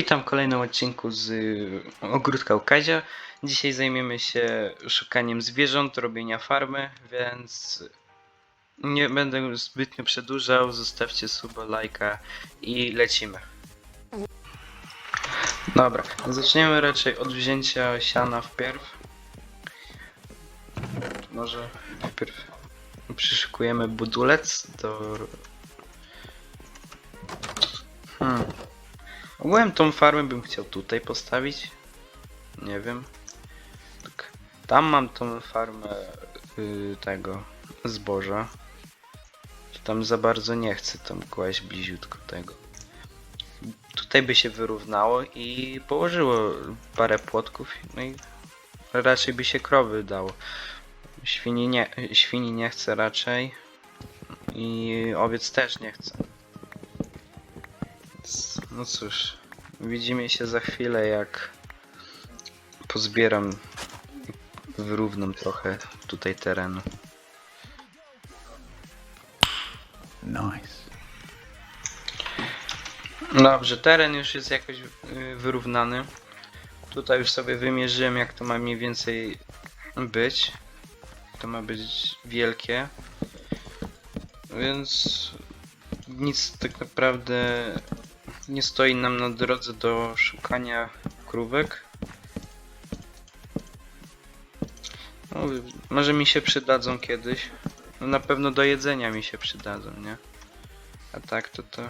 Witam w kolejnym odcinku z y, Ogródka u Kazia. Dzisiaj zajmiemy się szukaniem zwierząt, robienia farmy, więc nie będę zbytnio przedłużał. Zostawcie suba, lajka i lecimy. Dobra, zaczniemy raczej od wzięcia siana wpierw. Może wpierw przyszykujemy budulec do... Hmm. Ogółem tą farmę bym chciał tutaj postawić. Nie wiem. Tak. Tam mam tą farmę y, tego zboża. Tam za bardzo nie chcę tam kłaść bliziutko tego. Tutaj by się wyrównało i położyło parę płotków, no i raczej by się krowy dało. Świni nie, świni nie chcę raczej i owiec też nie chcę. No cóż, widzimy się za chwilę jak pozbieram wyrównam trochę tutaj terenu. Nice. Dobrze, teren już jest jakoś y, wyrównany. Tutaj już sobie wymierzyłem jak to ma mniej więcej być. To ma być wielkie. Więc nic tak naprawdę nie stoi nam na drodze do szukania krówek. No, może mi się przydadzą kiedyś. No, na pewno do jedzenia mi się przydadzą, nie? A tak to to...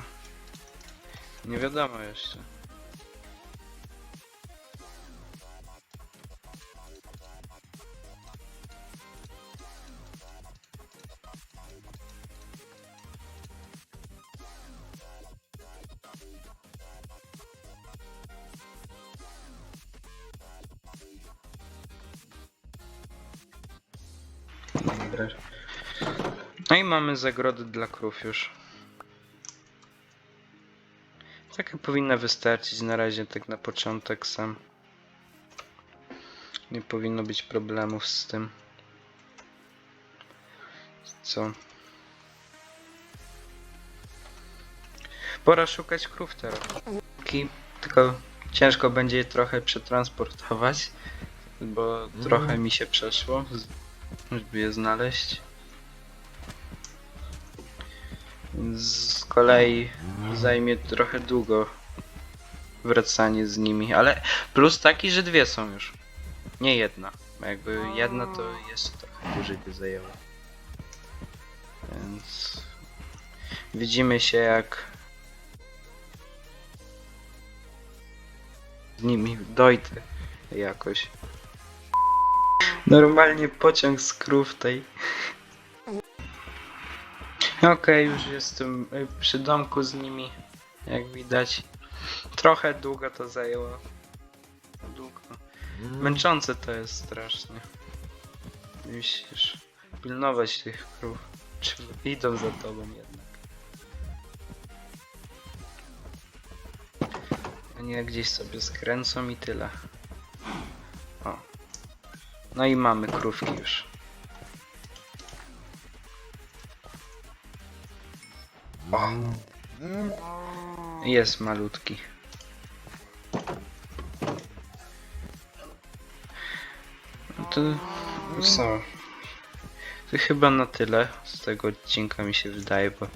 Nie wiadomo jeszcze. No i mamy zagrody dla krów już. Taka powinna wystarczyć na razie, tak na początek sam. Nie powinno być problemów z tym. Co? Pora szukać krów teraz. Tylko ciężko będzie je trochę przetransportować, bo trochę mi się przeszło, żeby je znaleźć. Z kolei zajmie trochę długo wracanie z nimi, ale plus taki, że dwie są już. Nie jedna. Jakby jedna to jeszcze trochę dłużej by zajęła. Więc widzimy się jak z nimi dojdę jakoś. Normalnie pociąg z krów tej. Okej, już jestem y, przy domku z nimi, jak widać. Trochę długo to zajęło. Długo. Męczące to jest strasznie. Musisz pilnować tych krów. Czy idą za tobą jednak. A nie gdzieś sobie skręcą i tyle. No i mamy krówki już. O. Jest malutki. No to co? To chyba na tyle z tego odcinka mi się wydaje, bo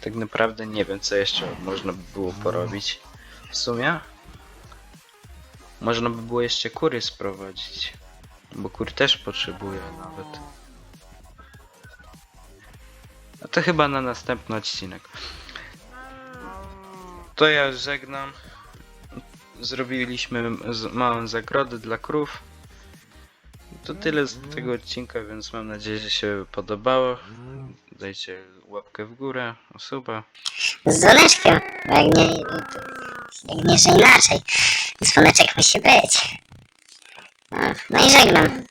tak naprawdę nie wiem co jeszcze można by było porobić. W sumie można by było jeszcze kury sprowadzić, bo kur też potrzebuje nawet. A to chyba na następny odcinek. To ja żegnam. Zrobiliśmy małą zagrodę dla krów. To tyle z tego odcinka, więc mam nadzieję, że się podobało. Dajcie łapkę w górę, suba. z dzwoneczkiem, jak nie, jak nie, że inaczej. Dzwoneczek musi być. No, i żegnam.